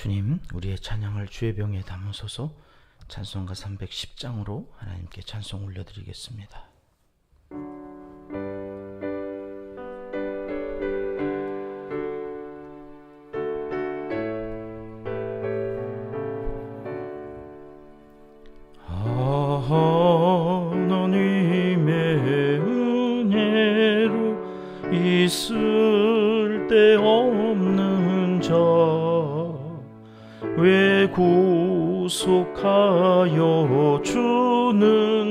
주님, 우리의 찬양을 주의 병에 담으소서 찬송가 310장으로 하나님께 찬송 올려드리겠습니다.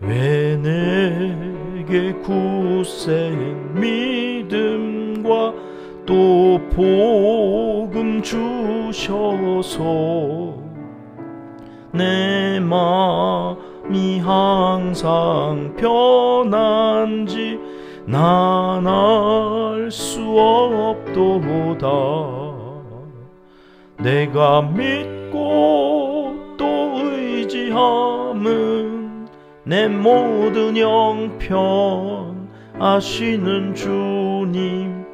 왜 내게 굳센 믿음과 또 복음 주셔서 내 마음이 항상 편한지 난 알 수 없도다. 내가 믿고 또 의지함은 내 모든 형편 아시는 주님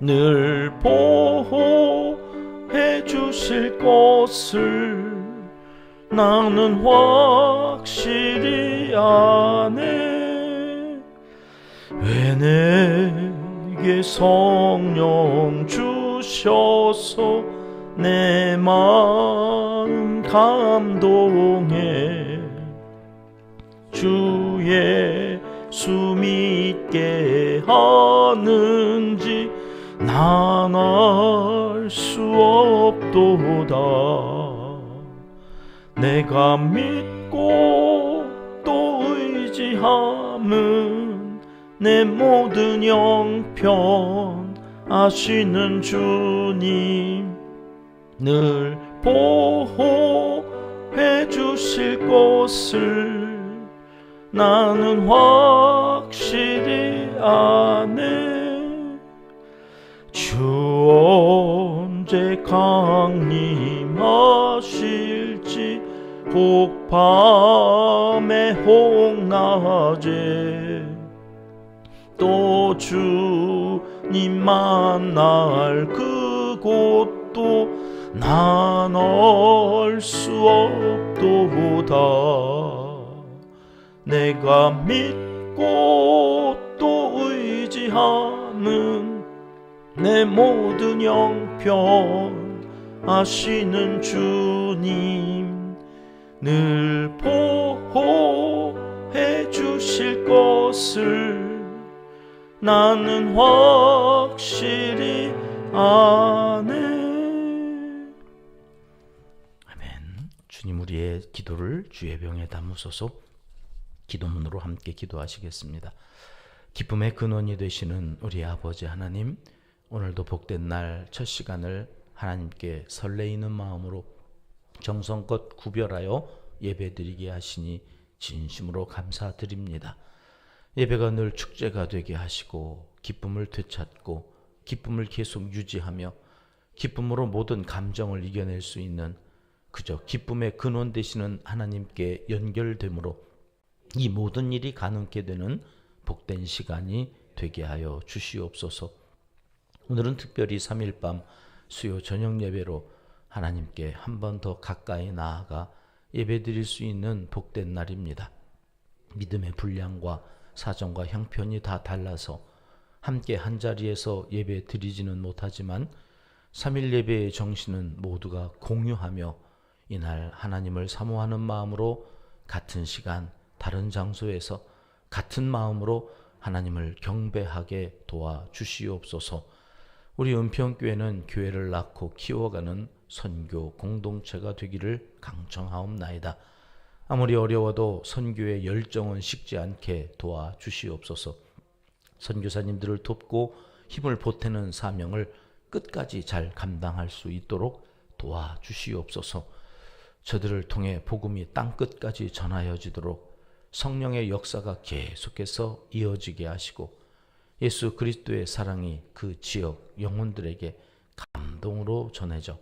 늘 보호해 주실 것을 나는 확실히 아네. 왜 내게 성령 주셔서 내 마음 감동해 주 예수 믿게 하는지 난 알 수 없도다. 내가 믿고 또 의지함은 내 모든 형편 아시는 주님 늘 보호해 주실 것을 나는 확실히 아네 주 언제 강림하실지 혹밤에 혹낮에 또 주님 만날 그곳도 난 알 수 없도다 내가 믿고 또 의지함은 내 모든 형편 아시는 주님 늘 보호해 주실 것을 나는 확실히 아네. 주님 우리의 기도를 주의 병에 담으소서 기도문으로 함께 기도하시겠습니다 기쁨의 근원이 되시는 우리 아버지 하나님 오늘도 복된 날 첫 시간을 하나님께 설레이는 마음으로 정성껏 구별하여 예배드리게 하시니 진심으로 감사드립니다. 예배가 늘 축제가 되게 하시고 기쁨을 되찾고 기쁨을 계속 유지하며 기쁨으로 모든 감정을 이겨낼 수 있는 그저 기쁨의 근원 되시는 하나님께 연결됨으로 이 모든 일이 가능케 되는 복된 시간이 되게 하여 주시옵소서. 오늘은 특별히 3일 밤 수요 저녁 예배로 하나님께 한 번 더 가까이 나아가 예배 드릴 수 있는 복된 날입니다. 믿음의 분량과 사정과 형편이 다 달라서 함께 한 자리에서 예배 드리지는 못하지만 3일 예배의 정신은 모두가 공유하며 이날 하나님을 사모하는 마음으로 같은 시간 다른 장소에서 같은 마음으로 하나님을 경배하게 도와 주시옵소서. 우리 은평교회는 교회를 낳고 키워가는 선교 공동체가 되기를 강청하옵나이다. 아무리 어려워도 선교의 열정은 식지 않게 도와 주시옵소서. 선교사님들을 돕고 힘을 보태는 사명을 끝까지 잘 감당할 수 있도록 도와 주시옵소서. 저들을 통해 복음이 땅 끝까지 전하여지도록 성령의 역사가 계속해서 이어지게 하시고 예수 그리스도의 사랑이 그 지역 영혼들에게 감동으로 전해져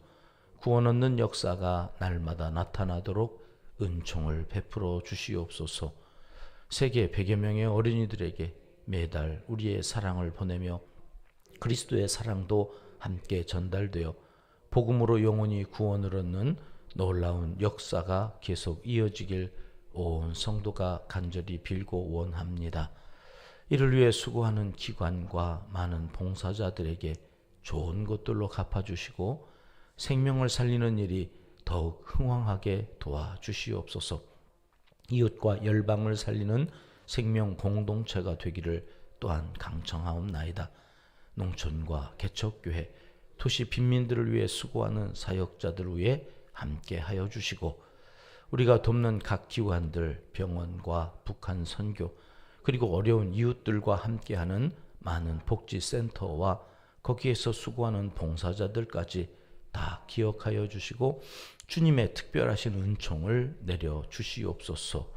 구원 얻는 역사가 날마다 나타나도록 은총을 베풀어 주시옵소서. 세계 100여 명의 어린이들에게 매달 우리의 사랑을 보내며 그리스도의 사랑도 함께 전달되어 복음으로 영혼이 구원을 얻는 놀라운 역사가 계속 이어지길 온 성도가 간절히 빌고 원합니다. 이를 위해 수고하는 기관과 많은 봉사자들에게 좋은 것들로 갚아주시고 생명을 살리는 일이 더욱 흥왕하게 도와주시옵소서. 이웃과 열방을 살리는 생명 공동체가 되기를 또한 강청하옵나이다. 농촌과 개척교회, 도시 빈민들을 위해 수고하는 사역자들을 위해 함께 하여 주시고 우리가 돕는 각 기관들, 병원과 북한 선교, 그리고 어려운 이웃들과 함께하는 많은 복지센터와 거기에서 수고하는 봉사자들까지 다 기억하여 주시고 주님의 특별하신 은총을 내려 주시옵소서.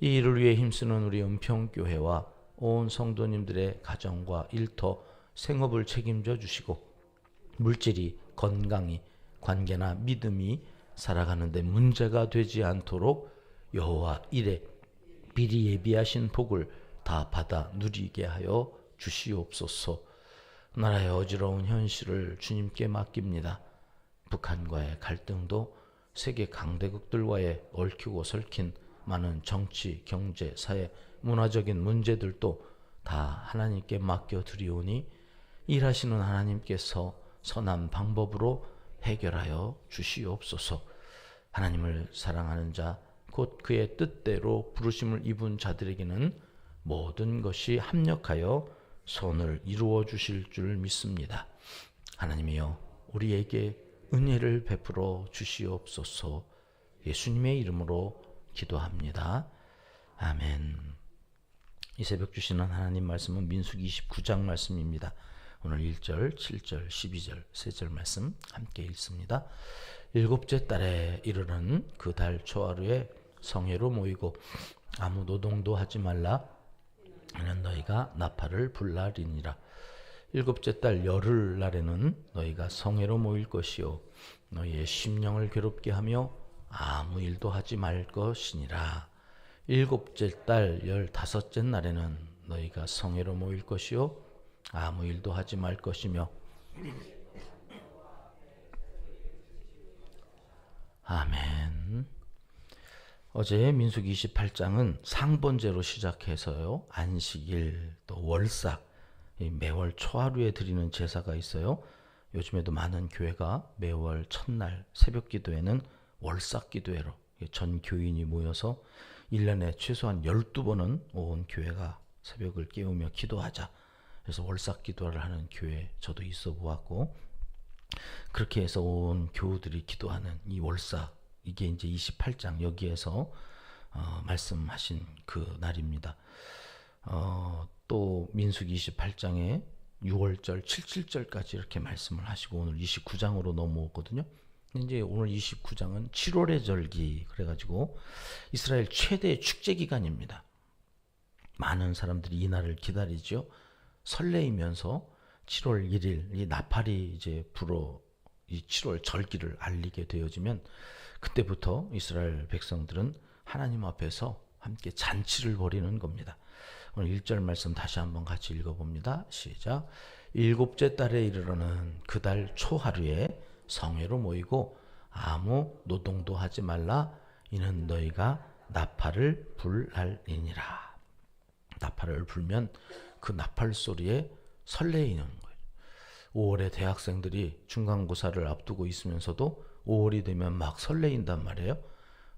이 일을 위해 힘쓰는 우리 은평교회와 온 성도님들의 가정과 일터, 생업을 책임져 주시고 물질이 건강이 관계나 믿음이 살아가는데 문제가 되지 않도록 여호와 일에 미리 예비하신 복을 다 받아 누리게 하여 주시옵소서. 나라의 어지러운 현실을 주님께 맡깁니다. 북한과의 갈등도 세계 강대국들과의 얽히고 설킨 많은 정치, 경제, 사회, 문화적인 문제들도 다 하나님께 맡겨 드리오니 일하시는 하나님께서 선한 방법으로 해결하여 주시옵소서. 하나님을 사랑하는 자, 곧 그의 뜻대로 부르심을 입은 자들에게는 모든 것이 합력하여 손을 이루어 주실 줄 믿습니다. 하나님이여, 우리에게 은혜를 베풀어 주시옵소서. 예수님의 이름으로 기도합니다. 아멘. 이 새벽 주시는 하나님 말씀은 민수기 29장 말씀입니다. 오늘 1절, 7절, 12절, 3절 말씀 함께 읽습니다. 일곱째 달에 이르는 그 달 초하루에 성회로 모이고 아무 노동도 하지 말라. 이는 너희가 나팔을 불날이니라. 일곱째 달 열흘 날에는 너희가 성회로 모일 것이요 너희의 심령을 괴롭게 하며 아무 일도 하지 말 것이니라. 일곱째 달 열다섯째 날에는 너희가 성회로 모일 것이요 아무 일도 하지 말 것이며 아멘. 어제 민숙 28장은 상번제로 시작해서요. 안식일 또 월삭 매월 초하루에 드리는 제사가 있어요. 요즘에도 많은 교회가 매월 첫날 새벽 기도에는 월삭 기도회로 전 교인이 모여서 1년에 최소한 12번은 온 교회가 새벽을 깨우며 기도하자. 그래서 월삭 기도를 하는 교회 저도 있어 보았고 그렇게 해서 온 교우들이 기도하는 이 월삭 이게 이제 28장 여기에서 어, 말씀하신 그 날입니다. 어, 또 민숙 28장에 6월절, 77절까지 이렇게 말씀을 하시고 오늘 29장으로 넘어오거든요. 이제 오늘 29장은 7월의 절기 그래가지고 이스라엘 최대 축제 기간입니다. 많은 사람들이 이 날을 기다리죠. 설레이면서 7월 1일 이 나팔이 이제 불어 이 7월 절기를 알리게 되어지면 그때부터 이스라엘 백성들은 하나님 앞에서 함께 잔치를 벌이는 겁니다. 오늘 1절 말씀 다시 한번 같이 읽어봅니다. 시작. 일곱째 달에 이르러는 그달 초하루에 성회로 모이고 아무 노동도 하지 말라. 이는 너희가 나팔을 불날이니라. 나팔을 불면 그 나팔 소리에 설레이는 거예요. 5월에 대학생들이 중간고사를 앞두고 있으면서도 5월이 되면 막 설레인단 말이에요.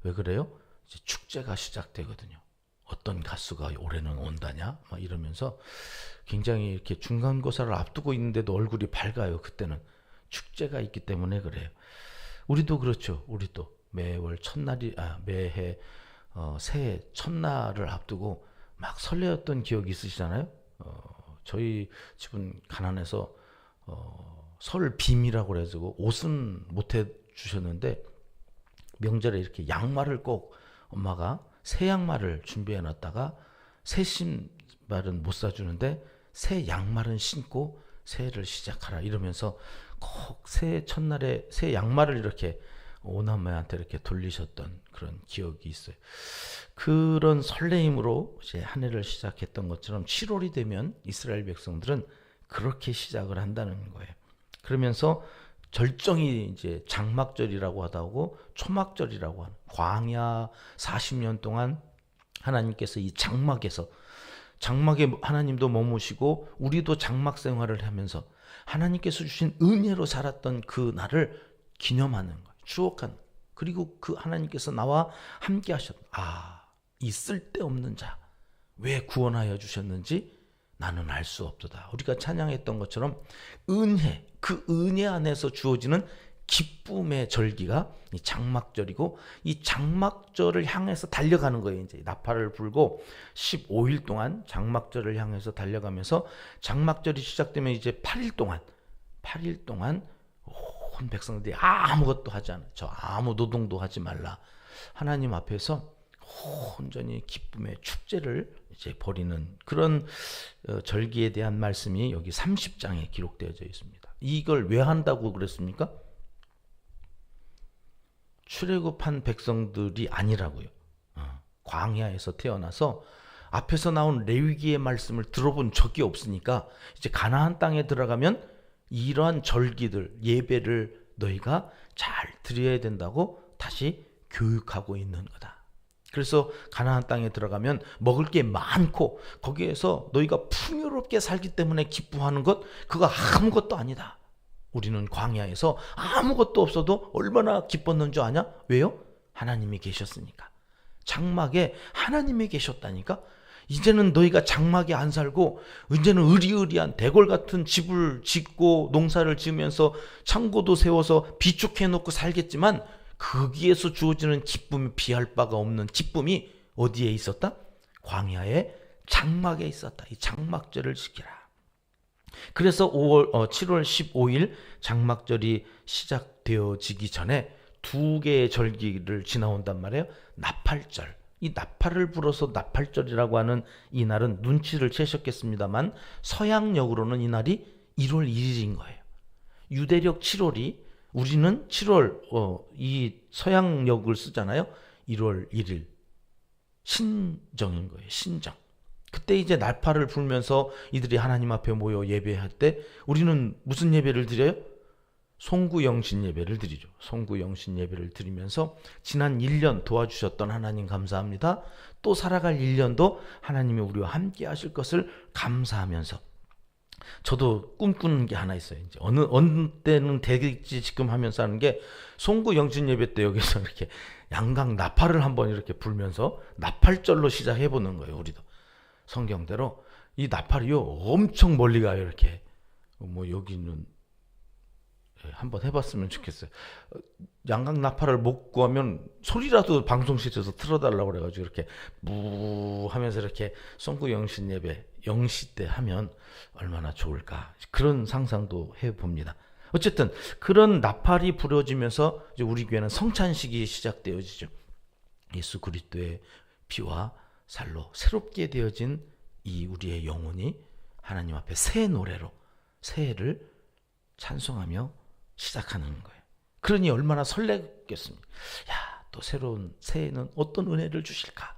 왜 그래요? 이제 축제가 시작되거든요. 어떤 가수가 올해는 온다냐? 막 이러면서 굉장히 이렇게 중간고사를 앞두고 있는데도 얼굴이 밝아요. 그때는 축제가 있기 때문에 그래요. 우리도 그렇죠. 우리도 매월 첫날이 아 매해 어, 새해 첫날을 앞두고 막 설레었던 기억이 있으시잖아요. 어, 저희 집은 가난해서 어, 설 빔이라고 그래가지고 옷은 못해 주셨는데 명절에 이렇게 양말을 꼭 엄마가 새 양말을 준비해 놨다가 새 신발은 못 사주는데 새 양말은 신고 새해를 시작하라 이러면서 꼭 새해 첫날에 새 양말을 이렇게 오남매한테 이렇게 돌리셨던 그런 기억이 있어요. 그런 설레임으로 이제 한 해를 시작했던 것처럼 7월이 되면 이스라엘 백성들은 그렇게 시작을 한다는 거예요. 그러면서 절정이 이제 장막절이라고 하다고 초막절이라고 하는 광야 40년 동안 하나님께서 이 장막에서 장막에 하나님도 머무시고 우리도 장막 생활을 하면서 하나님께서 주신 은혜로 살았던 그 날을 기념하는 거예요. 추억한 그리고 그 하나님께서 나와 함께 하셨. 아, 이 쓸데없는 자. 왜 구원하여 주셨는지 나는 알 수 없도다. 우리가 찬양했던 것처럼 은혜, 그 은혜 안에서 주어지는 기쁨의 절기가 이 장막절이고 이 장막절을 향해서 달려가는 거예요. 이제 나팔을 불고 15일 동안 장막절을 향해서 달려가면서 장막절이 시작되면 이제 8일 동안 8일 동안 온 백성들이 아무것도 하지. 저 아무 노동도 하지 말라. 하나님 앞에서 온전히 기쁨의 축제를 이제 벌이는 그런 어, 절기에 대한 말씀이 여기 30장에 기록되어져 있습니다. 이걸 왜 한다고 그랬습니까? 출애굽한 백성들이 아니라고요. 어, 광야에서 태어나서 앞에서 나온 레위기의 말씀을 들어본 적이 없으니까 이제 가나안 땅에 들어가면 이러한 절기들 예배를 너희가 잘 드려야 된다고 다시 교육하고 있는 거다. 그래서 가나안 땅에 들어가면 먹을 게 많고 거기에서 너희가 풍요롭게 살기 때문에 기뻐하는 것 그거 아무것도 아니다. 우리는 광야에서 아무것도 없어도 얼마나 기뻤는 줄 아냐? 왜요? 하나님이 계셨으니까. 장막에 하나님이 계셨다니까. 이제는 너희가 장막에 안 살고 이제는 의리의리한 대궐 같은 집을 짓고 농사를 지으면서 창고도 세워서 비축해 놓고 살겠지만 거기에서 주어지는 기쁨이 비할 바가 없는 기쁨이 어디에 있었다? 광야의 장막에 있었다. 이 장막절을 지키라. 그래서 5월 어, 7월 15일 장막절이 시작되어지기 전에 두 개의 절기를 지나온단 말이에요. 나팔절. 이 나팔을 불어서 나팔절이라고 하는 이 날은 눈치를 채셨겠습니다만 서양력으로는 이 날이 1월 1일인 거예요. 유대력 7월이 우리는 7월 어, 이 서양력을 쓰잖아요. 1월 1일 신정인 거예요. 신정. 그때 이제 날파를 불면서 이들이 하나님 앞에 모여 예배할 때 우리는 무슨 예배를 드려요? 송구영신 예배를 드리죠. 송구영신 예배를 드리면서 지난 1년 도와주셨던 하나님 감사합니다. 또 살아갈 1년도 하나님이 우리와 함께 하실 것을 감사하면서 저도 꿈꾸는 게 하나 있어요. 이제 어느 어느 때는 되겠지 지금 하면서 하는 게 송구 영신 예배 때 여기서 이렇게 양강 나팔을 한번 이렇게 불면서 나팔절로 시작해 보는 거예요. 우리도 성경대로 이 나팔이요 엄청 멀리 가요. 이렇게 뭐 여기는 예, 한번 해봤으면 좋겠어요. 양강 나팔을 못 구하면 소리라도 방송실에서 틀어달라고 그래가지고 이렇게 무 하면서 이렇게 송구 영신 예배 영시 때 하면 얼마나 좋을까 그런 상상도 해봅니다. 어쨌든 그런 나팔이 부러지면서 우리 교회는 성찬식이 시작되어지죠. 예수 그리스도의 피와 살로 새롭게 되어진 이 우리의 영혼이 하나님 앞에 새 노래로 새해를 찬송하며 시작하는 거예요. 그러니 얼마나 설레겠습니까? 야, 또 새로운 새해는 어떤 은혜를 주실까?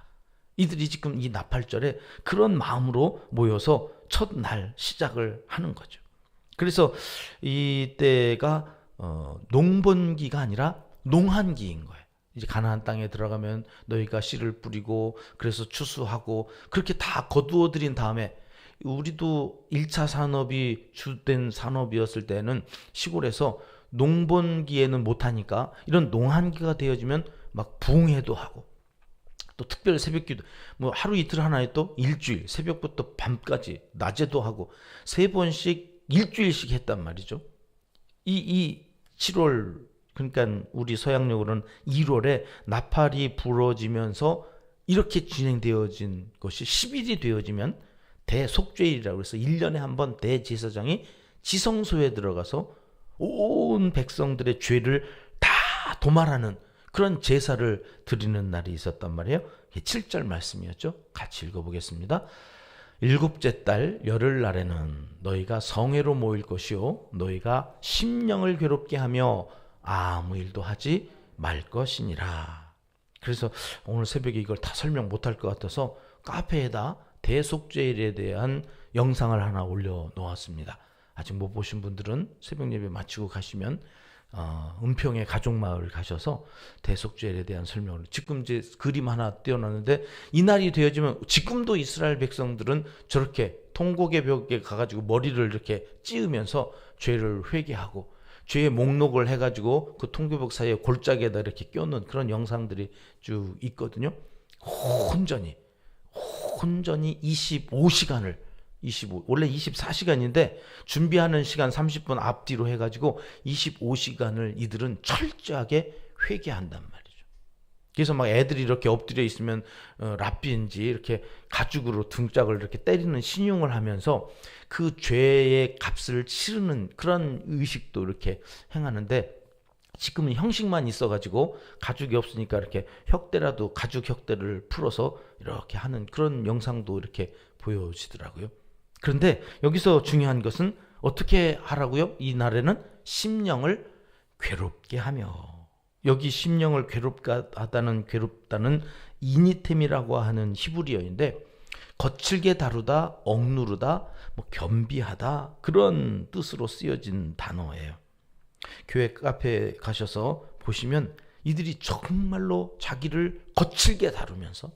이들이 지금 이 나팔절에 그런 마음으로 모여서 첫날 시작을 하는 거죠. 그래서 이때가 어, 농번기가 아니라 농한기인 거예요. 이제 가나안 땅에 들어가면 너희가 씨를 뿌리고 그래서 추수하고 그렇게 다 거두어 들인 다음에 우리도 1차 산업이 주된 산업이었을 때는 시골에서 농번기에는 못하니까 이런 농한기가 되어지면 막 부흥회도 하고 또 특별 새벽기도 뭐 하루 이틀 하나에 또 일주일 새벽부터 밤까지 낮에도 하고 세 번씩 일주일씩 했단 말이죠. 이 이 7월 그러니까 우리 서양력으로는 1월에 나팔이 부러지면서 이렇게 진행되어진 것이 10일이 되어지면 대속죄일이라고 해서 1년에 한 번 대제사장이 지성소에 들어가서 온 백성들의 죄를 다 도말하는 그런 제사를 드리는 날이 있었단 말이에요. 7절 말씀이었죠. 같이 읽어보겠습니다. 일곱째 달 열흘 날에는 너희가 성회로 모일 것이요 너희가 심령을 괴롭게 하며 아무 일도 하지 말 것이니라. 그래서 오늘 새벽에 이걸 다 설명 못할 것 같아서 카페에다 대속죄일에 대한 영상을 하나 올려 놓았습니다. 아직 못 보신 분들은 새벽 예배 마치고 가시면 어, 은평의 가족마을 가셔서 대속죄에 대한 설명을 지금 이제 그림 하나 띄워놨는데 이날이 되어지면 지금도 이스라엘 백성들은 저렇게 통곡의 벽에 가가지고 머리를 이렇게 찌으면서 죄를 회개하고 죄의 목록을 해가지고 그 통교벽 사이에 골짜기에다 이렇게 껴놓은 그런 영상들이 쭉 있거든요. 혼전히 혼전히 25시간을 25 원래 24시간인데 준비하는 시간 30분 앞뒤로 해가지고 25시간을 이들은 철저하게 회개한단 말이죠. 그래서 막 애들이 이렇게 엎드려 있으면 어, 랍비인지 이렇게 가죽으로 등짝을 이렇게 때리는 신용을 하면서 그 죄의 값을 치르는 그런 의식도 이렇게 행하는데 지금은 형식만 있어가지고 가죽이 없으니까 이렇게 혁대라도 가죽 혁대를 풀어서 이렇게 하는 그런 영상도 이렇게 보여지더라고요. 그런데 여기서 중요한 것은 어떻게 하라고요? 이 날에는 심령을 괴롭게 하며 여기 심령을 괴롭게 하다는 괴롭다는 이니템이라고 하는 히브리어인데 거칠게 다루다, 억누르다, 뭐 겸비하다 그런 뜻으로 쓰여진 단어예요. 교회 카페에 가셔서 보시면 이들이 정말로 자기를 거칠게 다루면서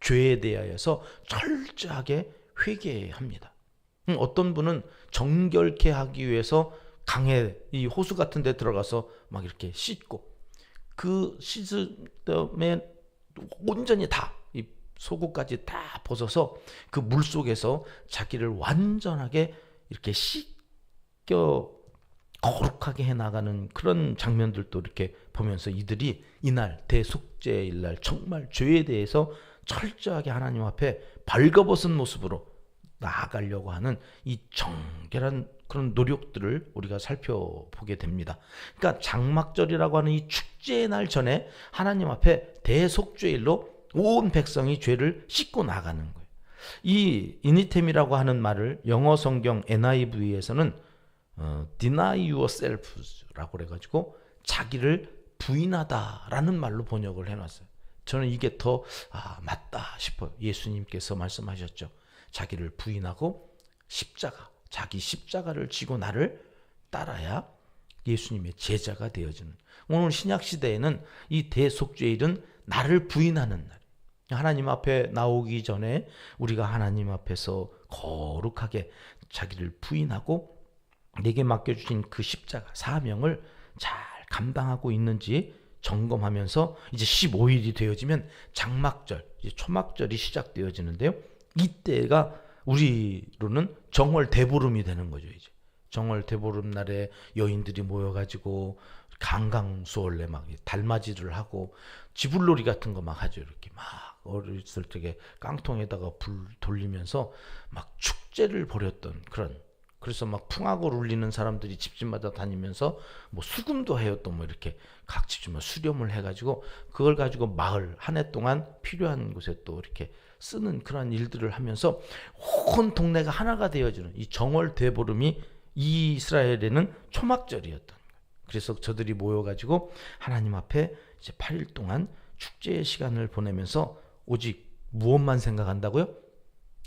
죄에 대하여서 철저하게 회개합니다. 음, 어떤 분은 정결케 하기 위해서 강에 이 호수 같은 데 들어가서 막 이렇게 씻고 그 때에 온전히 다 이 속옷까지 다 벗어서 그 물 속에서 자기를 완전하게 이렇게 씻겨 거룩하게 해 나가는 그런 장면들도 이렇게 보면서 이들이 이날 대속죄일 날 정말 죄에 대해서 철저하게 하나님 앞에 벌거벗은 모습으로 나아가려고 하는 이 정결한 그런 노력들을 우리가 살펴보게 됩니다. 그러니까 장막절이라고 하는 이 축제의 날 전에 하나님 앞에 대속죄일로 온 백성이 죄를 씻고 나가는 거예요. 이 이니템이라고 하는 말을 영어 성경 NIV에서는 어, deny yourself라고 그래가지고 자기를 부인하다라는 말로 번역을 해놨어요. 저는 이게 더 아, 맞다 싶어요. 예수님께서 말씀하셨죠. 자기를 부인하고 십자가, 자기 십자가를 지고 나를 따라야 예수님의 제자가 되어지는. 오늘 신약 시대에는 이 대속죄일은 나를 부인하는 날. 하나님 앞에 나오기 전에 우리가 하나님 앞에서 거룩하게 자기를 부인하고 내게 맡겨주신 그 십자가 사명을 잘 감당하고 있는지 점검하면서 이제 15일이 되어지면 장막절, 이제 초막절이 시작되어지는데요. 이때가 우리로는 정월 대보름이 되는 거죠, 이제. 정월 대보름 날에 여인들이 모여가지고 강강수월래 막 달맞이를 하고 지불놀이 같은 거 막 하죠. 이렇게 막 어렸을 적에 깡통에다가 불 돌리면서 막 축제를 벌였던 그런 그래서 막 풍악을 울리는 사람들이 집집마다 다니면서 뭐 수금도 해요 또 뭐 이렇게 각 집집마다 수렴을 해가지고 그걸 가지고 마을 한 해 동안 필요한 곳에 또 이렇게 쓰는 그런 일들을 하면서 온 동네가 하나가 되어지는 이 정월 대보름이 이스라엘에는 초막절이었던 거예요. 그래서 저들이 모여가지고 하나님 앞에 이제 8일 동안 축제의 시간을 보내면서 오직 무엇만 생각한다고요?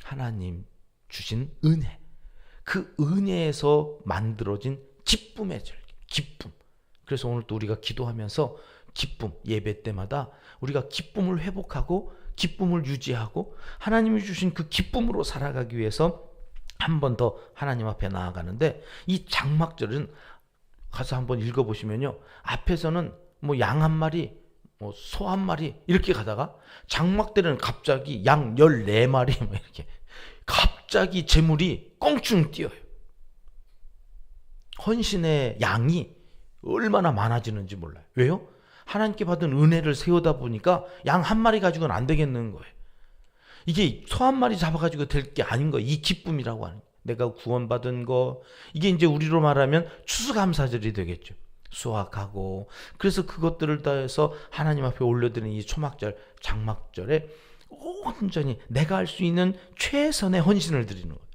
하나님 주신 은혜. 그 은혜에서 만들어진 기쁨의 절, 기쁨. 그래서 오늘 또 우리가 기도하면서 기쁨, 예배 때마다 우리가 기쁨을 회복하고 기쁨을 유지하고 하나님이 주신 그 기쁨으로 살아가기 위해서 한 번 더 하나님 앞에 나아가는데 이 장막절은 가서 한번 읽어보시면요. 앞에서는 뭐 양 한 마리, 뭐 소 한 마리 이렇게 가다가 장막 때는 갑자기 양 14마리 뭐 이렇게 갑자기 재물이 껑충 뛰어요. 헌신의 양이 얼마나 많아지는지 몰라요. 왜요? 하나님께 받은 은혜를 세우다 보니까 양 한 마리 가지고는 안 되겠는 거예요. 이게 소 한 마리 잡아가지고 될 게 아닌 거예요. 이 기쁨이라고 하는. 내가 구원받은 거. 이게 이제 우리로 말하면 추수감사절이 되겠죠. 수확하고 그래서 그것들을 다해서 하나님 앞에 올려드리는 이 초막절, 장막절에 온전히 내가 할 수 있는 최선의 헌신을 드리는 거예요.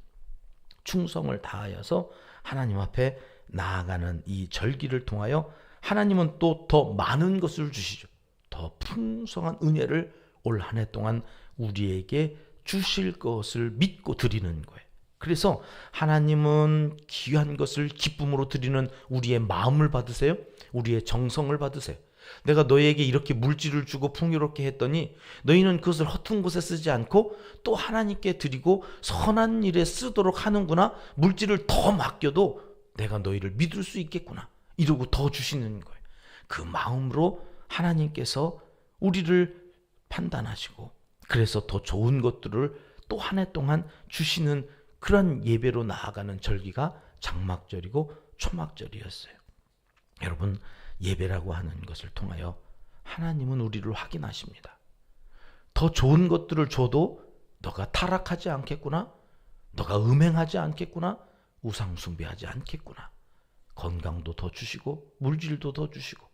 충성을 다하여서 하나님 앞에 나아가는 이 절기를 통하여 하나님은 또 더 많은 것을 주시죠. 더 풍성한 은혜를 올 한 해 동안 우리에게 주실 것을 믿고 드리는 거예요. 그래서 하나님은 귀한 것을 기쁨으로 드리는 우리의 마음을 받으세요. 우리의 정성을 받으세요. 내가 너희에게 이렇게 물질을 주고 풍요롭게 했더니 너희는 그것을 허튼 곳에 쓰지 않고 또 하나님께 드리고 선한 일에 쓰도록 하는구나. 물질을 더 맡겨도 내가 너희를 믿을 수 있겠구나. 이러고 더 주시는 거예요. 그 마음으로 하나님께서 우리를 판단하시고 그래서 더 좋은 것들을 또 한 해 동안 주시는 그런 예배로 나아가는 절기가 장막절이고 초막절이었어요. 여러분 예배라고 하는 것을 통하여 하나님은 우리를 확인하십니다. 더 좋은 것들을 줘도 너가 타락하지 않겠구나. 너가 음행하지 않겠구나. 우상 숭배하지 않겠구나. 건강도 더 주시고 물질도 더 주시고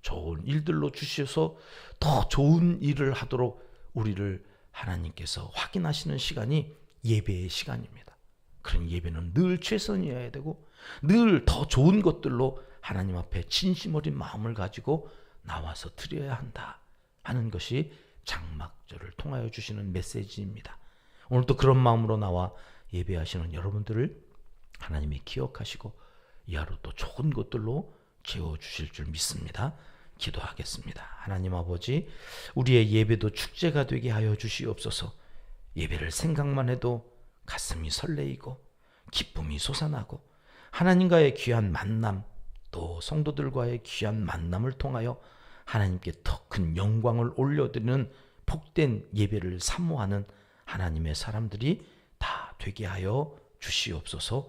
좋은 일들로 주셔서 더 좋은 일을 하도록 우리를 하나님께서 확인하시는 시간이 예배의 시간입니다. 그런 예배는 늘 최선이어야 되고 늘 더 좋은 것들로 하나님 앞에 진심 어린 마음을 가지고 나와서 드려야 한다 하는 것이 장막절을 통하여 주시는 메시지입니다. 오늘도 그런 마음으로 나와 예배하시는 여러분들을 하나님이 기억하시고 이 하루 또 좋은 것들로 채워 주실 줄 믿습니다. 기도하겠습니다. 하나님 아버지, 우리의 예배도 축제가 되게 하여 주시옵소서. 예배를 생각만 해도 가슴이 설레이고 기쁨이 솟아나고 하나님과의 귀한 만남 또 성도들과의 귀한 만남을 통하여 하나님께 더 큰 영광을 올려드리는 복된 예배를 사모하는 하나님의 사람들이 다 되게 하여 주시옵소서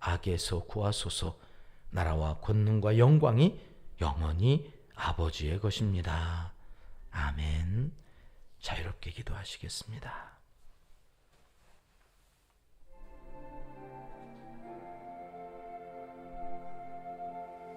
악에서 구하소서. 나라와 권능과 영광이 영원히 아버지의 것입니다. 아멘. 자유롭게 기도하시겠습니다.